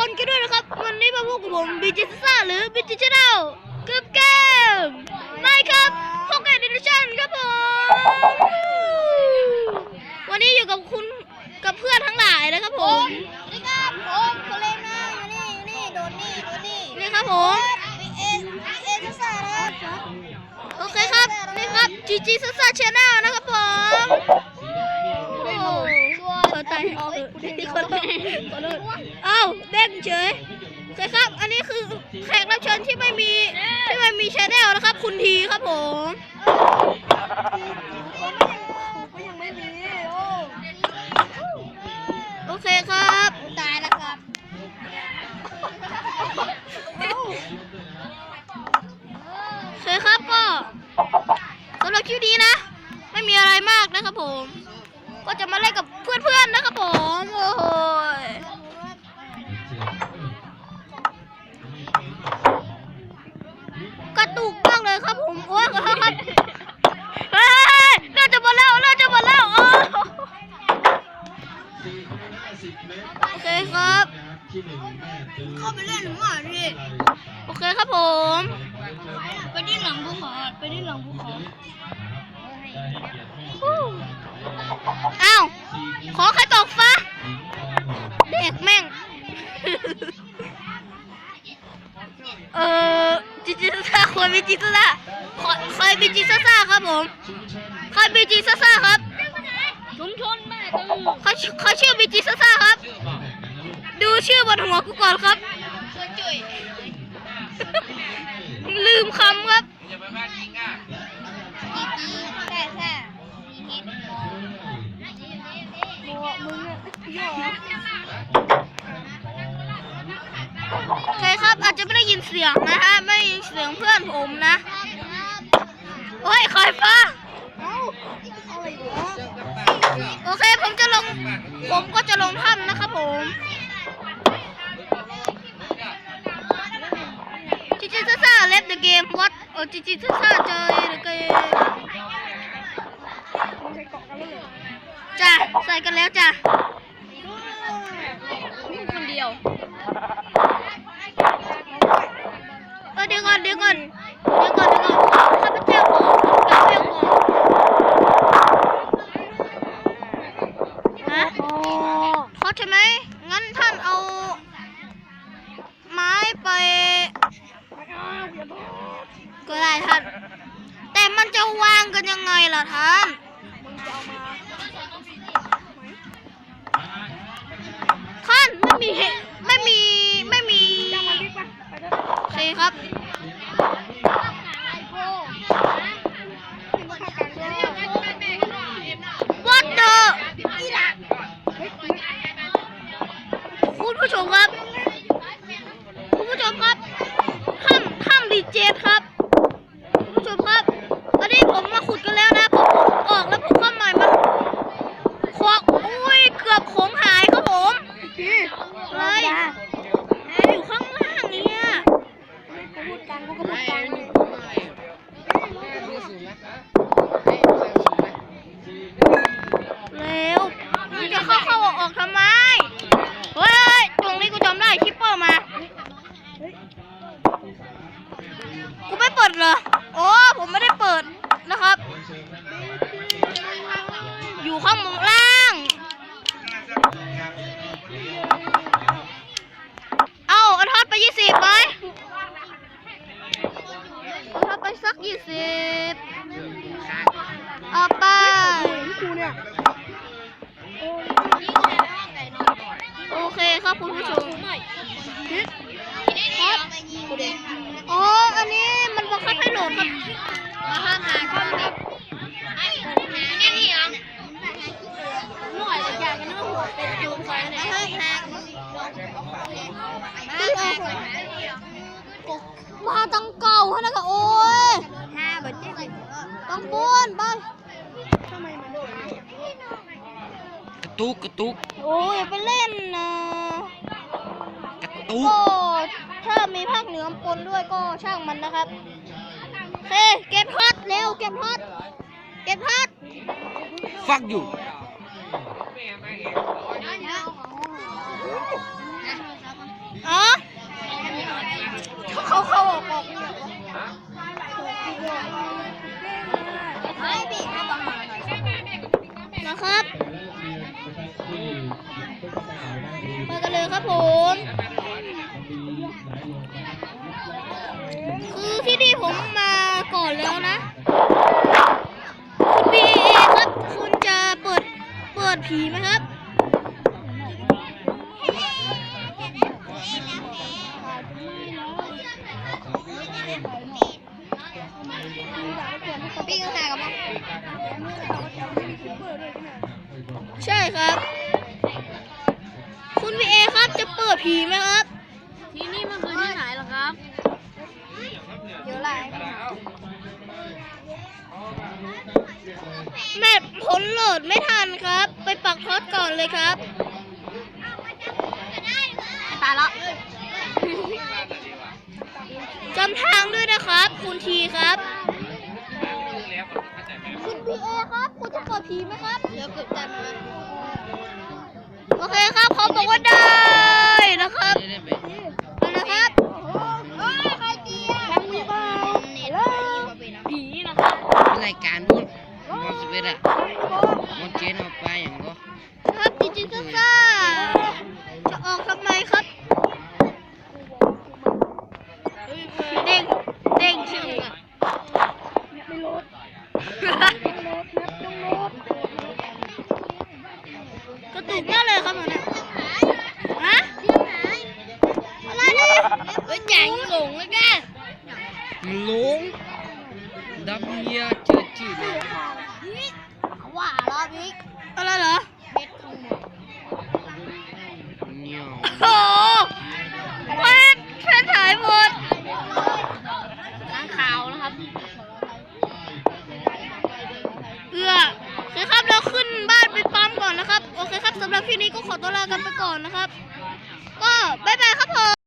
คนกันด้วยนะครับ วันนี้มาพบกับผมบีจิซ่าหรือบีจิชแนลกับเกมไม่ครับพกแอนดิชั่นครับผมวันนี้อยู่กับคุณกับเพื่อนทั้งหลายนะครับผมนี่ครับผมโคเลนาอยู่นี่อยู่นี่โดนนี่โดนนี่นี่ครับผมมีเอมีเอซ่าซ่านะครับโอเคครับนี่ครับจีจีซ่าซ่าชแนลนะครับผมโอ้ขอตายเอาอีกคนขอโทษ เอ้าเด้งเฉยโอเคครับ อันนี้คือแขกรับเชิญที่ไม่มีที่ไม่มีชแนลนะครับ คุณทีครับผมก็ยังไม่มีโอ้โอเคครับตายแล้วครับโอเคครับก็สำหรับคลิปนี้นะ ไม่มีอะไรมากนะครับผม ก็จะมาเล่นกับเพื่อนๆนะครับผม โอ้โห ครับผมโอ้ยขอโทษครับเฮ้ยเลือดจะหมดแล้วเลือดจะหมดแล้วโอ้โอเคครับเข้าไปเล่นหนูอะพี่โอเคครับผม ไปที่หลังภูเขาไปที่หลังภูเขาอ้าวขอใครตกฟ้าเด็กแม่ง เออ จิจิซ่าควรมีจิจิซ่าขอใครมีจิจิซ่าครับผมใครมีจิจิซ่าครับชุมชนแม่ตื้อเขาชื่อเขาชื่อมีจิซ่าครับ ดูชื่อบนหัวกูก่อนครับช่วยจุ๋ยลืมคำครับจีจีแค่แค่มีเห็ดบัวมึงอะย่อ โอเคครับ อาจจะไม่ได้ยินเสียงนะฮะ ไม่ได้ยินเสียงเพื่อนผมนะ โอ้ยคอยฟ้าเอ้าอะโอเค ผมจะลง ผมก็จะลงถ้ำนะครับผม จิจิซ่าซ่าเล็บเดอะเกมวัดโอ้จิจิซ่าซ่าเจอเดอะเกมจ้ะใส่กันแล้วจ้ะคนเดียว งั้นท่านเอา ไม้ไป ก็ได้ท่าน แต่มันจะวางกันยังไงล่ะท่าน สักยี่สิบเอาไปกูเนี่ยโอเคครับคุณผู้ชมครับอ๋ออันนี้มันบังคับให้โหลดครับมาห้ามหาช่องครับแค่นี้เหรอหน่วยละอย่างกันเนื้อหัวเป็นจูงซอยเนี่ยห้ามหาตึ้งเอามาตังเก่าฮะนะคะโอ้ ตุกกระตุกโอ้ยอย่าไปเล่นนะกระตุกก็ถ้ามีภาคเหนือปนด้วยก็ช่างมันนะครับโอเคเก็บฮอตเร็วเก็บฮอตเก็บฮอตฟักอยู่ ครับผม คือที่นี่ผมมาก่อนแล้วนะคุณบีเอครับ คุณจะเปิด เปิดผีไหมครับพี่ก็แต่กับมั้งใช่ครับ เปิดผีไหมครับ ที่นี่มันคือที่ไหนเหรอครับเดี๋ยวไรแมปผลโหลดไม่ทันครับ ไปปักท็อตก่อนเลยครับตายละจำทางด้วยนะครับ คุณทีครับ คุณพีเอครับ คุณจะเปิดผีไหมครับ เดี๋ยวกดจันมาโอเคครับเขาบอกว่าได้ รายการพูดมอนสเปดอะมอนเจนเอาไปอย่างก็ครับจริงๆก็ซ่าจะออกทำไมครับเด้งเด้งชื่ออะกระตุกมากเลยครับหนูเนี่ยฮะอะไรนี่เฮ้ยแจงหลงเลยแกหลง ดับเมียเจอจืดเลยว่าแล้วบิ๊กอะไรเหรอเบ็ดทั้งหมดเนี่ยโอ้โหแฟนแฟนหายหมดล้างขาวนะครับเอือโอเคครับเราขึ้นบ้านไปปั๊มก่อนนะครับ โอเคครับสำหรับคลิปนี้ก็ขอตัวลากันไปก่อนนะครับ ก็บ๊ายบายครับผม